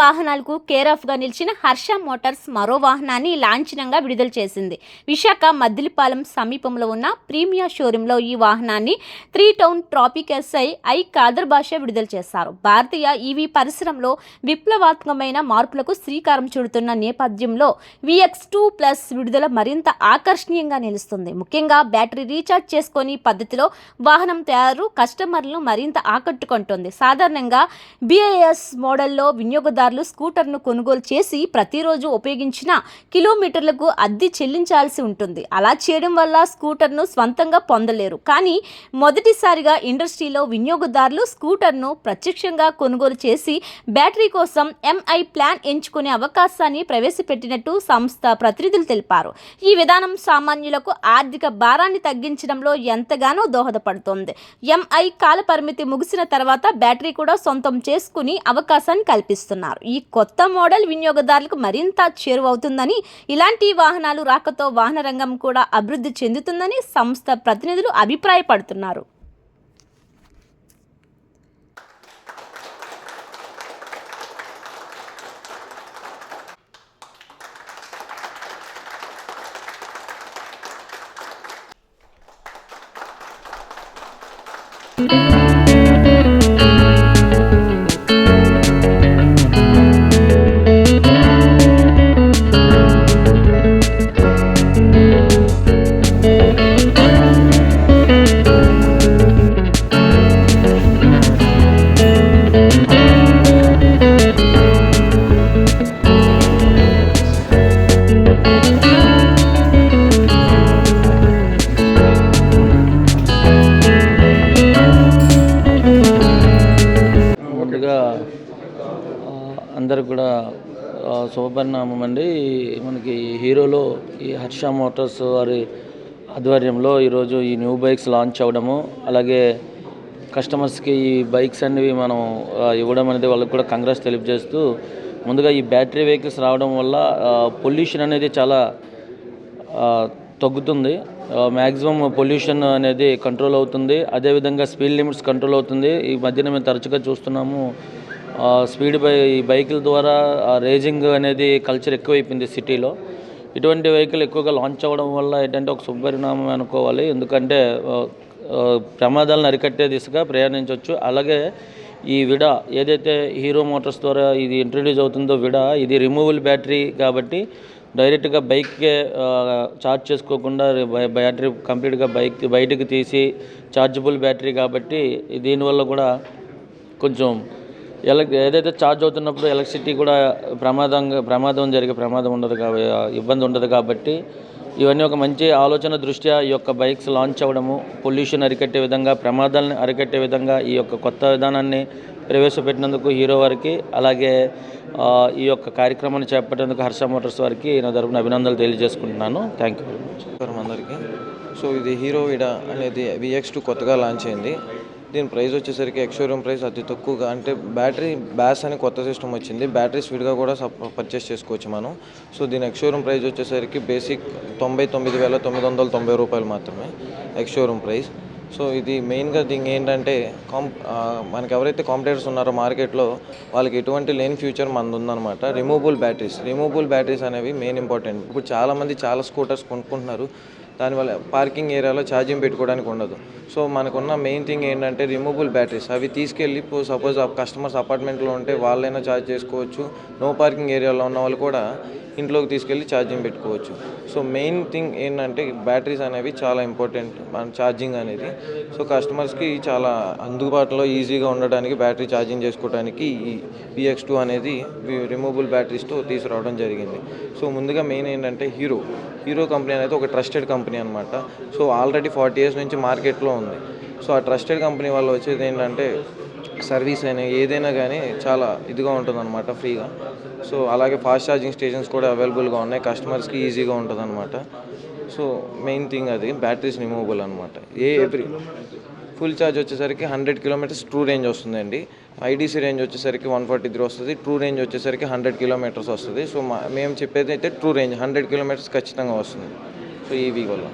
వాహనాలకు కేర్ ఆఫ్గా నిలిచిన హర్ష మోటార్స్ మరో వాహనాన్ని లాంఛనంగా విడుదల చేసింది. విశాఖ మద్దిలిపాలెం సమీపంలో ఉన్న ప్రీమియా షోరూంలో ఈ వాహనాన్ని three town traffic SI I Khadar Basha విడుదల చేశారు. భారతీయ ఈవీ పరిశ్రమలో విప్లవాత్మకమైన మార్పులకు శ్రీకారం చుడుతున్న నేపథ్యంలో విఎక్స్ టూ ప్లస్ విడుదల మరింత ఆకర్షణీయంగా నిలుస్తుంది. ముఖ్యంగా బ్యాటరీ రీఛార్జ్ చేసుకొని పద్ధతిలో వాహనం తయారు కస్టమర్లను మరింత ఆకట్టుకుంటుంది. సాధారణంగా బిఐఎస్ మోడల్లో వినియోగదారు వినియోగదారులు స్కూటర్ను కొనుగోలు చేసి ప్రతిరోజు ఉపయోగించిన కిలోమీటర్లకు అద్దె చెల్లించాల్సి ఉంటుంది. అలా చేయడం వల్ల స్కూటర్ను స్వంతంగా పొందలేరు. కానీ మొదటిసారిగా ఇండస్ట్రీలో వినియోగదారులు స్కూటర్ను ప్రత్యక్షంగా కొనుగోలు చేసి బ్యాటరీ కోసం ఎంఐ ప్లాన్ ఎంచుకునే అవకాశాన్ని ప్రవేశపెట్టినట్టు సంస్థ ప్రతినిధులు తెలిపారు. ఈ విధానం సామాన్యులకు ఆర్థిక భారాన్ని తగ్గించడంలో ఎంతగానో దోహదపడుతోంది. ఎంఐ కాల పరిమితి ముగిసిన తర్వాత బ్యాటరీ కూడా సొంతం చేసుకుని అవకాశాన్ని కల్పిస్తున్నారు. ఈ కొత్త మోడల్ వినియోగదారులకు మరింత చేరువవుతుందని ఇలాంటి వాహనాలు రాకతో వాహన రంగం కూడా అభివృద్ధి చెందుతుందని సంస్థ ప్రతినిధులు అభిప్రాయపడుతున్నారు. ముందుగా శుభపరిణామం అండి. మనకి హీరోలో ఈ హర్ష మోటార్స్ వారి ఆధ్వర్యంలో ఈరోజు ఈ న్యూ బైక్స్ లాంచ్ అవ్వడము అలాగే కస్టమర్స్కి ఈ బైక్స్ అనేవి మనం ఇవ్వడం అనేది వాళ్ళకి కూడా కంగ్రెస్ తెలియజేస్తూ ముందుగా ఈ బ్యాటరీ వెహికల్స్ రావడం వల్ల పొల్యూషన్ అనేది చాలా తగ్గుతుంది. మ్యాక్సిమం పొల్యూషన్ అనేది కంట్రోల్ అవుతుంది. అదేవిధంగా స్పీడ్ లిమిట్స్ కంట్రోల్ అవుతుంది. ఈ మధ్యన మేము తరచుగా చూస్తున్నాము స్పీడ్ బై ఈ బైకుల ద్వారా రేజింగ్ అనేది కల్చర్ ఎక్కువైపోయింది సిటీలో. ఇటువంటి వెహికల్ ఎక్కువగా లాంచ్ అవ్వడం వల్ల ఏంటంటే ఒక శుభపరిణామం అనుకోవాలి. ఎందుకంటే ప్రమాదాలను అరికట్టే దిశగా ప్రయాణించవచ్చు. అలాగే ఈ విడా ఏదైతే హీరో మోటార్స్ ద్వారా ఇది ఇంట్రడ్యూస్ అవుతుందో విడా ఇది రిమూవల్ బ్యాటరీ కాబట్టి డైరెక్ట్గా బైక్కే ఛార్జ్ చేసుకోకుండా బ్యాటరీ కంప్లీట్గా బైక్ బయటకు తీసి ఛార్జబుల్ బ్యాటరీ కాబట్టి దీనివల్ల కూడా కొంచెం ఎలక్ ఏదైతే ఛార్జ్ అవుతున్నప్పుడు ఎలక్ట్రిసిటీ కూడా ప్రమాదంగా ప్రమాదం జరిగే ప్రమాదం ఉండదు కాబట్టి ఇబ్బంది ఉండదు కాబట్టి ఇవన్నీ ఒక మంచి ఆలోచన దృష్ట్యా ఈ యొక్క బైక్స్ లాంచ్ అవ్వడము పొల్యూషన్ అరికట్టే విధంగా ప్రమాదాలను అరికట్టే విధంగా ఈ యొక్క కొత్త విధానాన్ని ప్రవేశపెట్టినందుకు హీరో వారికి అలాగే ఈ యొక్క కార్యక్రమాన్ని చేపట్టేందుకు హర్ష మోటార్స్ వారికి నా తరపున అభినందనలు తెలియజేసుకుంటున్నాను. థ్యాంక్ యూ వెరీ మచ్ అందరికీ. సో ఇది హీరో విడా అనేది విఎక్స్ టూ కొత్తగా లాంచ్ అయింది. దీని ప్రైస్ వచ్చేసరికి ఎక్స్షోరూమ్ ప్రైస్ అతి తక్కువగా అంటే బ్యాటరీ బ్యాస్ అని కొత్త సిస్టమ్ వచ్చింది. బ్యాటరీ స్పీడ్గా కూడా పర్చేస్ చేసుకోవచ్చు మనం. సో దీని ఎక్స్షోరూమ్ ప్రైస్ వచ్చేసరికి బేసిక్ తొంభై తొమ్మిది వేల తొమ్మిది వందల తొంభై రూపాయలు మాత్రమే ఎక్స్షోరూమ్ ప్రైస్. సో ఇది మెయిన్గా దీనికి ఏంటంటే కాంప్ మనకి ఎవరైతే కాంపిటేటర్స్ ఉన్నారో మార్కెట్లో వాళ్ళకి ఎటువంటి లేని ఫ్యూచర్ మనది ఉందన్నమాట రిమూవబుల్ బ్యాటరీస్ రిమూవబుల్ బ్యాటరీస్ అనేవి మెయిన్ ఇంపార్టెంట్. ఇప్పుడు చాలామంది చాలా స్కూటర్స్ కొనుక్కుంటున్నారు. దానివల్ల పార్కింగ్ ఏరియాలో ఛార్జింగ్ పెట్టుకోవడానికి ఉండదు. సో మనకున్న మెయిన్ థింగ్ ఏంటంటే రిమూవబుల్ బ్యాటరీస్. అవి తీసుకెళ్ళి సపోజ్ కస్టమర్స్ అపార్ట్మెంట్లో ఉంటే వాళ్ళైనా ఛార్జ్ చేసుకోవచ్చు. నో పార్కింగ్ ఏరియాలో ఉన్న వాళ్ళు కూడా ఇంట్లోకి తీసుకెళ్ళి ఛార్జింగ్ పెట్టుకోవచ్చు. సో మెయిన్ థింగ్ ఏంటంటే బ్యాటరీస్ అనేవి చాలా ఇంపార్టెంట్ మన ఛార్జింగ్ అనేది. సో కస్టమర్స్కి చాలా అందుబాటులో ఈజీగా ఉండడానికి బ్యాటరీ ఛార్జింగ్ చేసుకోవడానికి ఈ బిఎక్స్ టూ అనేది రిమూవబుల్ బ్యాటరీస్తో తీసుకురావడం జరిగింది. సో ముందుగా మెయిన్ ఏంటంటే హీరో. హీరో కంపెనీ అనేది ఒక ట్రస్టెడ్ కంపెనీ. కంపెనీ అనమాట సో ఆల్రెడీ ఫార్టీ ఇయర్స్ నుంచి మార్కెట్లో ఉంది. సో ఆ ట్రస్టెడ్ కంపెనీ వాళ్ళు వచ్చేది ఏంటంటే సర్వీస్ అయినా ఏదైనా కానీ చాలా ఇదిగా ఉంటుందన్నమాట ఫ్రీగా. సో అలాగే ఫాస్ట్ ఛార్జింగ్ స్టేషన్స్ కూడా అవైలబుల్గా ఉన్నాయి. కస్టమర్స్కి ఈజీగా ఉంటుందన్నమాట. సో మెయిన్ థింగ్ అది బ్యాటరీస్ రిమూవబుల్ అనమాట ఏ ఎవ్రీ ఫుల్ ఛార్జ్ వచ్చేసరికి హండ్రెడ్ కిలోమీటర్స్ ట్రూ రేంజ్ వస్తుందండి. ఐడీసీ రేంజ్ వచ్చేసరికి వన్ ఫార్టీ త్రీ వస్తుంది. ట్రూ రేంజ్ వచ్చేసరికి హండ్రెడ్ కిలోమీటర్స్ వస్తుంది. సో మా మేము చెప్పేది అయితే ట్రూ రేంజ్ హండ్రెడ్ కిలోమీటర్స్ ఖచ్చితంగా వస్తుంది. సో ఈవీ వల్ల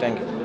థ్యాంక్ యూ